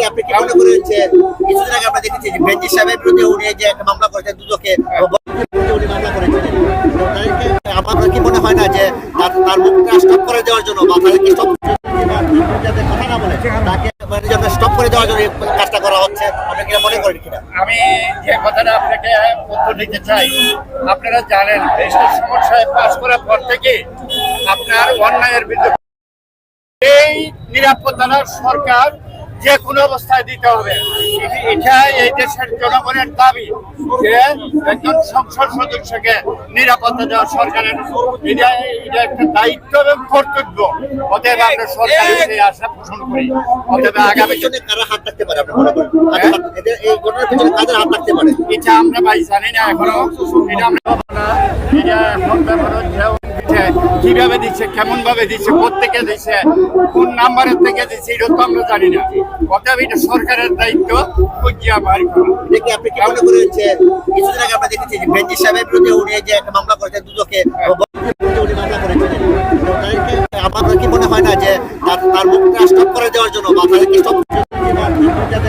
কি আপনি কি মনে করেন যে কিছুদিন আগে আমরা দেখেছি যে বেঞ্জি সাহেবের বিরুদ্ধে উনি যে একটা মামলা করেছেন দুদকে আমার কি মনে হয় না যে তার তার মুখটা স্টপ করে দেওয়ার জন্য বা তাদেরকে স্টপ করে দেওয়ার জন্য মনে আমি যে কথাটা আপনাকে উত্তর দিতে চাই, আপনারা জানেন দেশের সমস্যায় পাশ করার পর থেকে আপনার অন্যায়ের বিরুদ্ধে এই নিরাপত্তা সরকার যে কোনো অবস্থায় দিতে হবে। এটি- এই দেশের জনগণের দাবি যে একজন সংসদ সদস্যকে নিরাপত্তা দেওয়া সরকারের এটা এটা একটা দায়িত্ব এবং কর্তব্য। অতএব আমরা সরকারের সেই আশা পোষণ করি। অতএব আগামী পিছনে কারা হাত থাকতে পারে এদের এই ঘটনার পিছনে কাদের হাত থাকতে পারে? এটা আমরা ভাই জানি না এখনও। এটা আমরা এটা এখন ব্যাপার কীভাবে দিচ্ছে কেমন ভাবে দিচ্ছে কোথেকে দিচ্ছে, কোন নাম্বারের থেকে দিচ্ছে, এটা তো আমরা জানি না। অতএব এটা সরকারের দায়িত্ব, খুঁজিয়া বাড়ি করা। দেখি, আপনি কি মনে করেন যে কিছুদিন আগে আমরা দেখেছি যে বেঞ্জি সাহেবের বিরুদ্ধে উনি যে একটা মামলা করেছেন দুদকে উনি মামলা করেছিলেন। আমার কি মনে হয় না যে তার মুখটা স্টপ করে দেওয়ার জন্য বা তাদেরকে স্টপ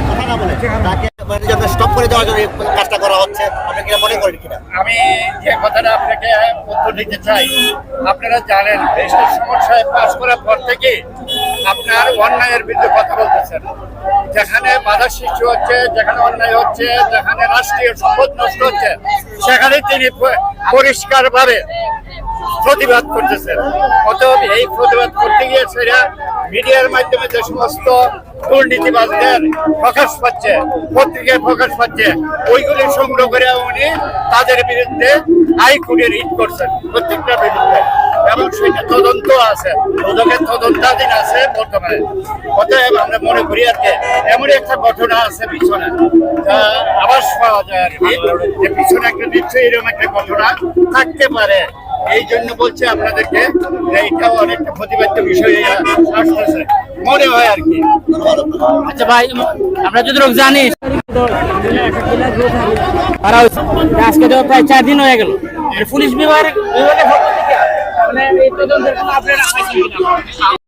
কথা না বলে তাকে মানে স্টপ করে দেওয়ার জন্য এই কাজটা করা হচ্ছে আপনি কি মনে করেন কিনা আমি যে কথাটা আপনাকে উত্তর দিতে চাই, আপনারা জানেন দেশের সমস্যায় পাশ করার পর থেকে আপনার অন্যায়ের বিরুদ্ধে কথা বলতেছেন। যেখানে বাধা সৃষ্টি হচ্ছে, যেখানে অন্যায় হচ্ছে, যেখানে রাষ্ট্রীয় সম্পদ নষ্ট হচ্ছে, সেখানে তিনি পরিষ্কার ভাবে প্রতিবাদ করতেছেন অতএব এই প্রতিবাদ করতে গিয়ে সেটা মিডিয়ার মাধ্যমে যে সমস্ত দুর্নীতিবাজদের প্রকাশ পাচ্ছে, পত্রিকায় প্রকাশ পাচ্ছে, ওইগুলি সংগ্রহ করে উনি তাদের বিরুদ্ধে হাইকোর্টে রিট করছেন প্রত্যেকটা বিরুদ্ধে। এবং সেটা তদন্ত আছে দুদকের তদন্তাধীন আছে বর্তমানে। অতএব আমরা মনে করি আর কি এমন একটা ঘটনা আছে পিছনে, যা আবাস পাওয়া যায় আর যে পিছনে একটা নিশ্চয়ই এরকম একটা ঘটনা থাকতে পারে। এই জন্য বলছি আপনাদেরকে, যে এইটাও অনেকটা প্রতিবাদ্য বিষয় আসতেছে। মনে হয় আর কি। আচ্ছা ভাই, আমরা যদি লোক জানি আজকে তো প্রায় চার দিন হয়ে গেল। পুলিশ বিভাগের বিভাগের পক্ষ থেকে মানে এই তদন্তের কোনো আপডেট পাইছেন কিনা